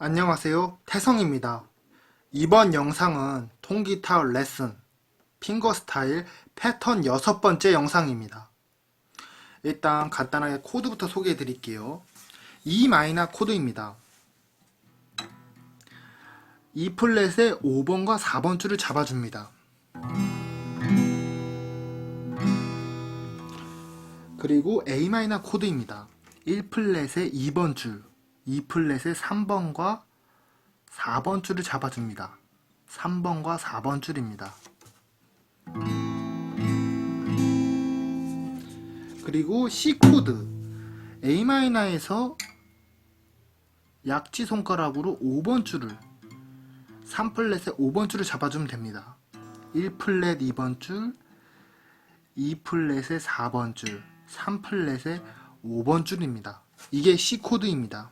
안녕하세요. 태성입니다. 이번 영상은 통기타 레슨, 핑거 스타일 패턴 여섯 번째 영상입니다. 일단 간단하게 코드부터 소개해 드릴게요. E 마이너 코드입니다. E 플랫의 5번과 4번 줄을 잡아줍니다. 그리고 A 마이너 코드입니다. 1 플랫의 2번 줄, 2 플랫의 3번과 4번 줄을 잡아줍니다. 3번과 4번 줄입니다. 그리고 C 코드 A 마이너에서 약지 손가락으로 5번 줄을 3 플랫의 5번 줄을 잡아주면 됩니다. 1 플랫 2번 줄, 2 플랫의 4번 줄, 3 플랫의 5번 줄입니다. 이게 C 코드입니다.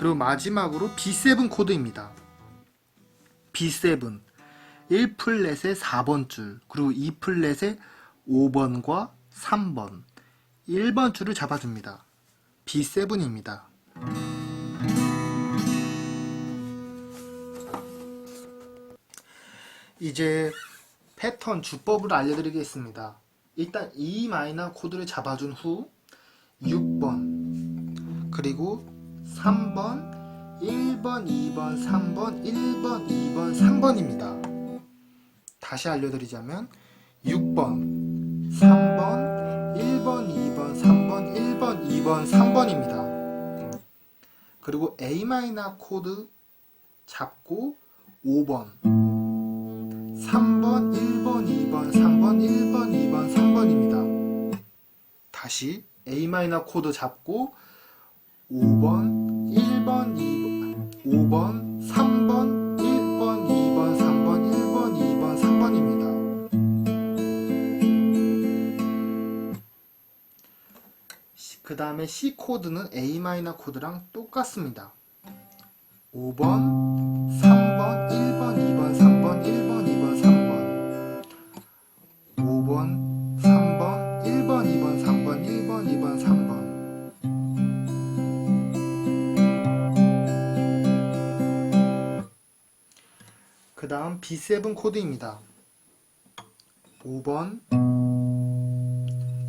그리고 마지막으로 B7 코드입니다. B7 1 플랫의 4번 줄, 그리고 2 플랫의 5번과 3번, 1번 줄을 잡아줍니다. B7입니다. 이제 패턴 주법을 알려드리겠습니다. 일단 E 마이너 코드를 잡아준 후 6번 그리고 3번 1번 2번 3번 1번 2번 3번입니다. 다시 알려드리자면 6번 3번 1번 2번 3번 1번 2번 3번입니다. 그리고 A 마이너 코드 잡고 5번 3번, 1번, 2번, 3번, 1번, 2번, 3번입니다. 다시 A 마이너 코드 잡고 5번, 1번, 2번, 5번, 3번, 1번, 2번, 3번, 1번, 2번, 3번입니다. 그 다음에 C 코드는 A 마이너 코드랑 똑같습니다. 5번, 3번, 1번, 2번, 그 다음 B7 코드입니다. 5번,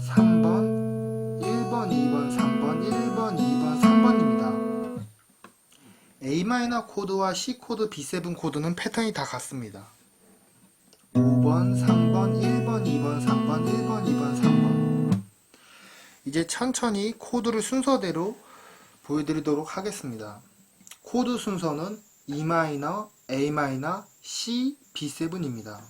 3번, 1번, 2번, 3번, 1번, 2번, 3번입니다. A 코드와 C 코드, B7 코드는 패턴이 다 같습니다. 5번, 3번, 1번, 2번, 3번, 1번, 2번, 3번. 이제 천천히 코드를 순서대로 보여드리도록 하겠습니다. 코드 순서는 E 마이너, A 마이너, C, B7입니다.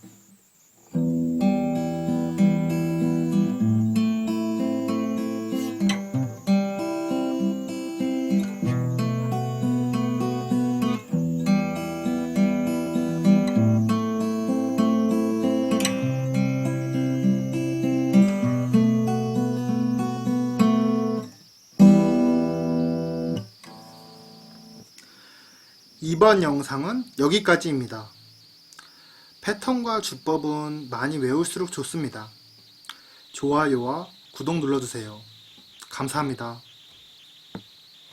이번 영상은 여기까지입니다. 패턴과 주법은 많이 외울수록 좋습니다. 좋아요와 구독 눌러주세요. 감사합니다.